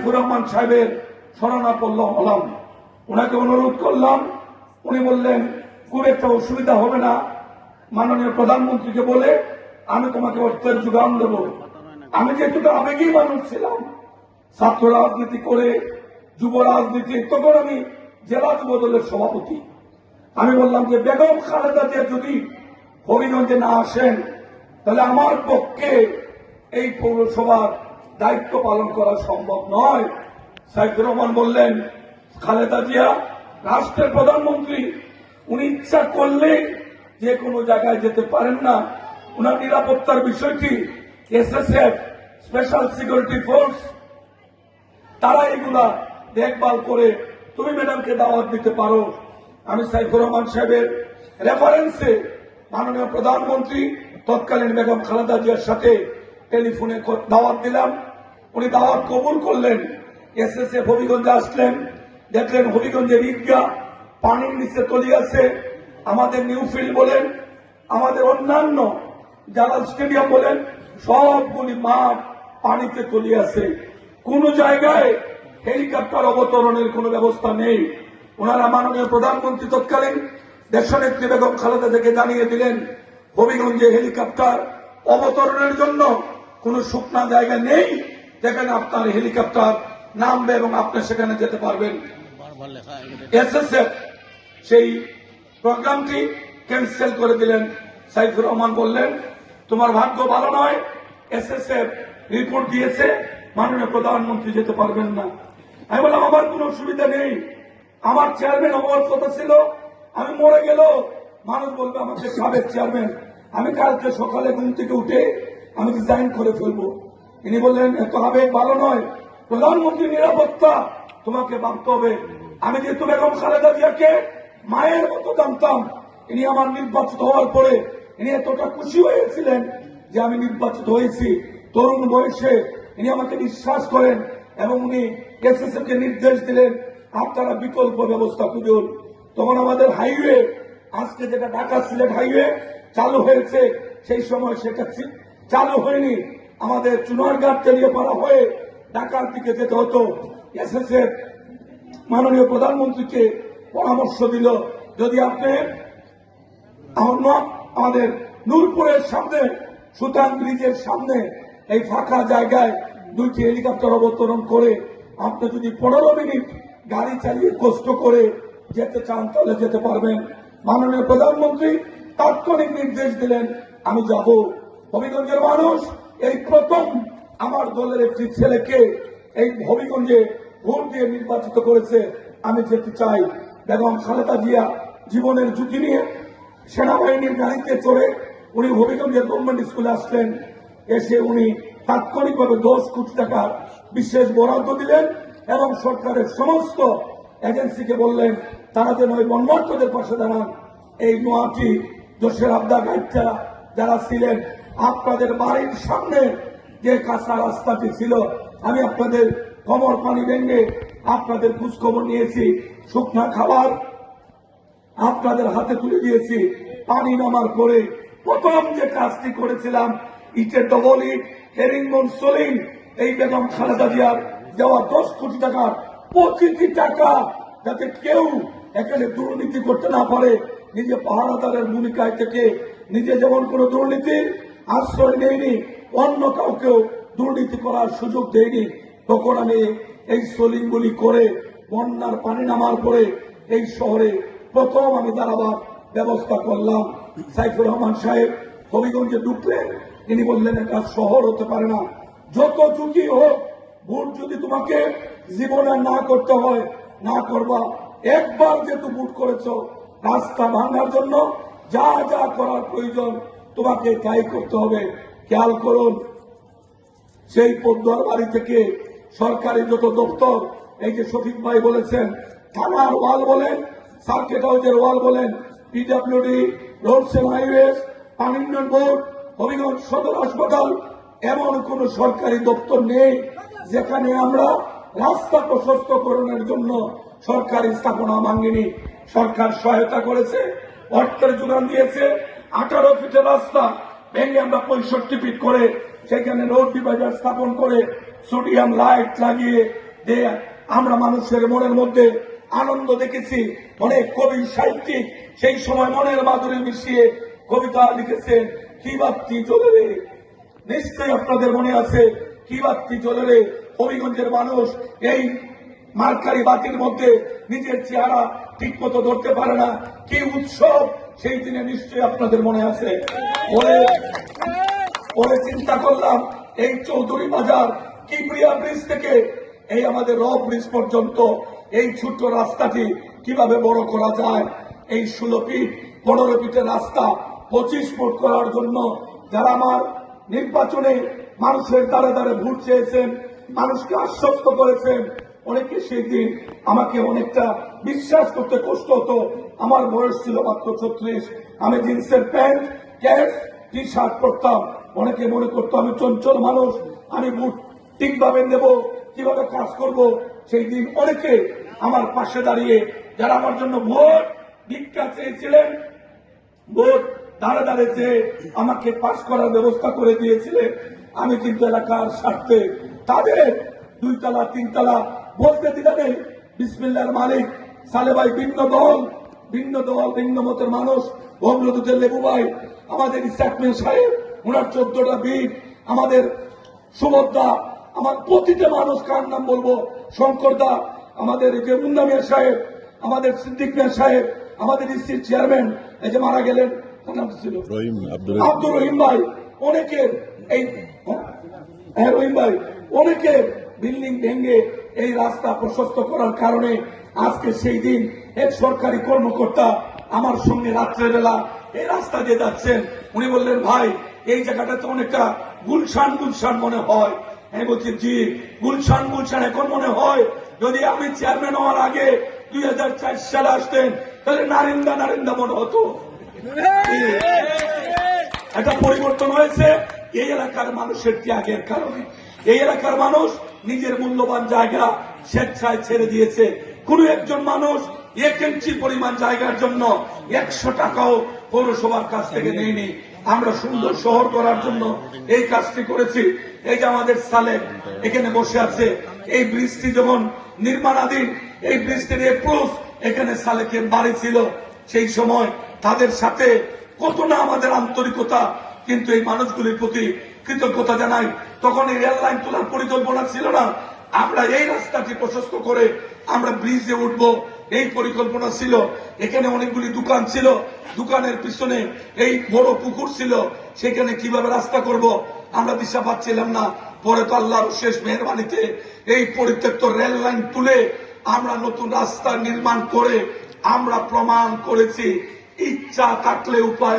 সাইফুর রহমান সাহেবের শরণাপন্ন হলাম। ওনাকে অনুরোধ করলাম, উনি বললেন, খুব একটা অসুবিধা হবে না। মাননীয় প্রধানমন্ত্রীকে বলে আমি তোমাকে অর্থের যোগান দেব। আমি যেহেতু আবেগী মানুষ ছিলাম, ছাত্র রাজনীতি করে যুব রাজনীতি, তখন আমি জেলা যুব দলের সভাপতি। আমি বললাম যে, বেগম খালেদা জিয়া যদি হবিগঞ্জে না আসেন, তাহলে আমার পক্ষে এই পৌরসভার দায়িত্ব পালন করা সম্ভব নয়। সাইফুর রহমান বললেন, খালেদা জিয়া, রাষ্ট্রের প্রধানমন্ত্রী, উনি ইচ্ছা করলে যে কোনো জায়গায় যেতে পারেন না। উনার নিরাপত্তার বিষয়টি এসএসএফ স্পেশাল সিকিউরিটি ফোর্স তারা এগুলা দেখভাল করে তুমি ম্যাডামকে দাওয়াত দিতে পারো। আমি সাইফুর রহমান সাহেবের রেফারেন্সে মাননীয় প্রধানমন্ত্রী, তৎকালীন বেগম খালেদা জিয়ার সাথে টেলিফোনে দাওয়াত দিলাম। উনি দাওয়াত কবুল করলেন এসএসএফ হবিগঞ্জে আসলেন, দেখলেন হবিগঞ্জের ঈদগাহ পানির নিচে তলিয়াছে আমাদের নিউফিল্ড বলেন, আমাদের অন্যান্য যারা স্টেডিয়াম বলেন, সবগুলি মাঠ পানিতে তলিয়াছে কোন জায়গায় হেলিকপ্টার অবতরণের কোনো ব্যবস্থা নেই। ওনারা মাননীয় প্রধানমন্ত্রী তৎকালীন দেশনেত্রী বেগম খালেদা থেকে জানিয়ে দিলেন, হবিগঞ্জে হেলিকপ্টার অবতরণের জন্য কোনো শুকনা জায়গা নেই। যেখানে আপনার হেলিকপ্টার নামবে এবং আপনি সেখানে যেতে পারবেন। সেই প্রোগ্রামটি ক্যান্সেল করে দিলেন, সাইফুর রহমান বললেন, তোমার ভাগ্য ভালো নয়, এসএসএফ রিপোর্ট দিয়েছে, মাননীয় প্রধানমন্ত্রী যেতে পারবেন না। আমি বললাম, আমার কোনো অসুবিধা নেই, আমার চেয়ারম্যান হওয়ার কথা ছিল, আমি মরে গেল। মানুষ বলবে, আমাকে সাবেক চেয়ারম্যান, আমি কালকে সকালে ঘুম থেকে উঠে, আমি রিজাইন করে ফেলব। ইনি বললেন এত আবেগ ভালো নয়। প্রধানমন্ত্রী নিরাপত্তা তোমাকে ভাবতে হবে। আমি যেহেতু বেগম খালেদা জিয়াকে মায়ের মতো জানতাম, ইনি আমার নির্বাচিত হওয়ার পরে ইনি এতটা খুশি হয়েছিলেন যে আমি নির্বাচিত হয়েছি। তরুণ বয়সে ইনি আমাকে বিশ্বাস করেন এবং উনি এসএসএফ কে নির্দেশ দিলেন আপনারা বিকল্প ব্যবস্থা খুঁজুন। তখন আমাদের হাইওয়ে, আজকে যেটা ঢাকা সিলেট হাইওয়ে চালু হয়েছে, সেই সময় সেটা চালু হয়নি। আমাদের চুনারঘাট তেলিয়ে পাড়া হয়ে ঢাকার দিকে যেতে হতো। এসএসএফ মাননীয় প্রধানমন্ত্রীকে পরামর্শ দিল, যদি আপনি আমাদের নূরপুরের সামনে, সুতান ব্রিজের সামনে এই ফাঁকা জায়গায় দুইটি হেলিকপ্টার অবতরণ করে আপনি যদি পনেরো মিনিট গাড়ি চালিয়ে কষ্ট করে যেতে চান, তাহলে যেতে পারবেন। মাননীয় প্রধানমন্ত্রী তাৎক্ষণিক নির্দেশ দিলেন, আমি যাব। হবিগঞ্জের মানুষ এই প্রথম আমার দলের একটি ছেলেকে এই হবিগঞ্জে ভোট দিয়ে নির্বাচিত করেছে। আমি যেতে চাই বেগম খালেদা জিয়া জীবনের ঝুঁকি নিয়ে সেনাবাহিনীর গাড়িতে চড়ে উনি হবিগঞ্জের গভর্নমেন্ট স্কুলে আসলেন। এসে উনি তাৎক্ষণিকভাবে দশ কোটি টাকা বিশেষ বরাদ্দ দিলেন এবং সরকারের সমস্ত এজেন্সিকে বললেন, তারা যেন ওই বন্যার্থদের পাশে দাঁড়ান। এই নোয়াটি জোশের আবদা গাইডটা যারা ছিলেন আপনাদের বাড়ির সামনে যে কাঁচা রাস্তাটি ছিল, আমি আপনাদের কমর পানি ভেঙে আপনাদের খোঁজখবর নিয়েছি, শুকনা খাবার আপনাদের হাতে তুলে দিয়েছি, পানি নামার পরে প্রথম যে কাজটি করেছিলাম, ইটের ডবল ইট হেরিংবন সোলিং, এই বেগম খালেদা জিয়ার দেওয়া দশ কোটি টাকার প্রতিটি টাকা যাতে কেউ এখানে দুর্নীতি করতে না পারে, নিজে পাহারাদারের ভূমিকায় থেকে নিজে যেমন কোনো দুর্নীতির আশ্রয় নেয়নি, অন্য কাউকেও দুর্নীতি করার সুযোগ দেয়নি। তখন আমি এই সোলিংগুলি করে বন্যার পানি নামার পরে এই শহরে প্রথম আমি দাঁড়াবার ব্যবস্থা করলাম। সাইফুর রহমান সাহেব হবিগঞ্জে ঢুকলেন। তিনি বললেন, এটা শহর হতে পারে না। যত ঝুঁকি হোক, ভোট যদি তোমাকে জীবনে না করতে হয়, না করবা। একবার যেহেতু ভোট করেছ, রাস্তা ভাঙার জন্য যা যা করার প্রয়োজন তোমাকে তাই করতে হবে। খেয়াল করুন, সেই পদ্মার বাড়ি থেকে সরকারি যত দপ্তর, এই যে শফিক ভাই বলেছেন, থানার ওয়াল বলেন সার্কিট হাউসের ওয়াল বলেন পিডাব্লিউডি রোডস এন্ড হাইওয়েজ পানি উন্নয়ন বোর্ড, হবিগঞ্জ সদর হাসপাতাল, এমন কোন সরকারি দপ্তর নেই যেখানে আমরা রাস্তা প্রশস্তকরণের জন্য সরকারি স্থাপনা ভাঙ্গিনি সরকার সহায়তা করেছে, অর্থের যোগান দিয়েছে আঠারো ফিটের রাস্তা ভেঙে আমরা পঁয়ষট্টি ফিট করে সেখানে রোড ডিভাইডার স্থাপন করে সোডিয়াম লাইট লাগিয়ে যে আমরা মানুষের মনের মধ্যে আনন্দ দেখেছি। অনেক কবি সাহিত্যিক সেই সময় মনের মাধুরী মিশিয়ে কবিতা লিখেছেন, কি বাপ্তি চলে রে? নিশ্চয়ই আপনাদের মনে আছে, কি বাপ্তি চলে রে? হবিগঞ্জের মানুষ এই মার্কারি বাতির মধ্যে নিজের চেহারা ঠিক মতো ধরতে পারে না। কি উৎসব সেই দিনে নিশ্চয়ই আপনাদের মনে আছে। পরে পরে চিন্তা করলাম, এই চৌধুরী বাজার কিবরিয়া ব্রিজ থেকে এই আমাদের র ব্রিজ পর্যন্ত এই ছোট্ট রাস্তাটি কীভাবে বড় করা যায়, এই ষোলো ফিট, পনেরো ফিটের রাস্তা পঁচিশ ফুট করার জন্য যারা আমার নির্বাচনে মানুষের দ্বারে দ্বারে ভোট চেয়েছেন, মানুষকে আশ্বস্ত করেছেন, অনেকে সেই দিন আমাকে অনেকটা বিশ্বাস করতে কষ্ট হতো আমার বয়স ছিল মাত্র ছত্রিশ। আমি জিন্সের প্যান্ট ক্যাশ টি শার্ট পরতাম। অনেকে মনে করতো আমি চঞ্চল মানুষ। আমি বুট ঠিকভাবে নেব, কীভাবে কাজ করব? সেই দিন অনেকে আমার পাশে দাঁড়িয়ে, যারা আমার জন্য ভোট ভিক্ষা চেয়েছিলেন, ভোট দাঁড়ে দাঁড়ে যে আমাকে পাশ করার ব্যবস্থা করে দিয়েছিলেন। আমি কিন্তু এলাকার স্বার্থে তাদের দুইতলা তিনতলা বলতে দিলে নেই বিসমিল্লার মালিক সালে ভাই ভিন্ন দল ভিন্ন দল ভিন্ন মতের মানুষ। বঙ্গবন্ধুদের লেবু ভাই আমাদের ইসাকমিয়া সাহেব ওনার চোদ্দটা বিট আমাদের সুভদ্রা আমার প্রতিটা মানুষ কার নাম বলব? শঙ্কর দা আমাদের এই যে মুন্না মিয়া সাহেব আমাদের সিদ্দিক মিয়া সাহেব আমাদের ইসির চেয়ারম্যান এই যে মারা গেলেন তার নাম ছিল? আব্দুর রহিম ভাই অনেকের এই হ্যাঁ রহিম ভাই অনেকের বিল্ডিং ভেঙে এই রাস্তা প্রশস্ত করার কারণে আজকে সেই দিন এক সরকারি কর্মকর্তা আমার সঙ্গে রাত্রেবেলা এই রাস্তা দিয়ে যাচ্ছেন। উনি বললেন ভাই এই জায়গাটা তো অনেকটা গুলশান গুলশান মনে হয়। আমি বলছি জি গুলশান গুলশান এখন মনে হয়। যদি আমি চেয়ারম্যান হওয়ার আগে দুই হাজার চার সালে আসতেন তাহলে নারিন্দা নারিন্দা মনে হতো। একটা পরিবর্তন হয়েছে। এই এলাকার মানুষের ত্যাগের কারণে। এই এলাকার মানুষ নিজের মূল্যবান জায়গা স্বেচ্ছায় ছেড়ে দিয়েছে। কোন একজন মানুষ এক ইঞ্চি পরিমাণ জায়গার জন্য একশো টাকাও পৌরসভার কাছ থেকে নেয়নি। আমরা সুন্দর শহর করার জন্য এই কাজটি করেছি। এই যে আমাদের সালেম এখানে বসে আছে, এই ব্রিজটি যখন নির্মাণাধীন, এই ব্রিজটির এপ্রোচ এখানে সালেকের বাড়ি ছিল, সেই সময় তাদের সাথে কত না আমাদের আন্তরিকতা, কিন্তু এই মানুষগুলির প্রতি কৃতজ্ঞতা জানাই। তখন এই রেল লাইন তোলার পরিকল্পনা ছিল না। আমরা এই রাস্তাটি প্রশস্ত করে আমরা ব্রিজে উঠব। এই পরিকল্পনা ছিল। এখানে অনেকগুলি দোকান ছিল। দোকানের পিছনে এই বড় পুকুর ছিল। সেখানে কীভাবে রাস্তা করব আমরা দিশা পাচ্ছিলাম না। পরে তো আল্লাহর শেষ মেহরবানিতে এই পরিত্যক্ত রেল লাইন তুলে আমরা নতুন রাস্তা নির্মাণ করে আমরা প্রমাণ করেছি। ইচ্ছা থাকলে উপায়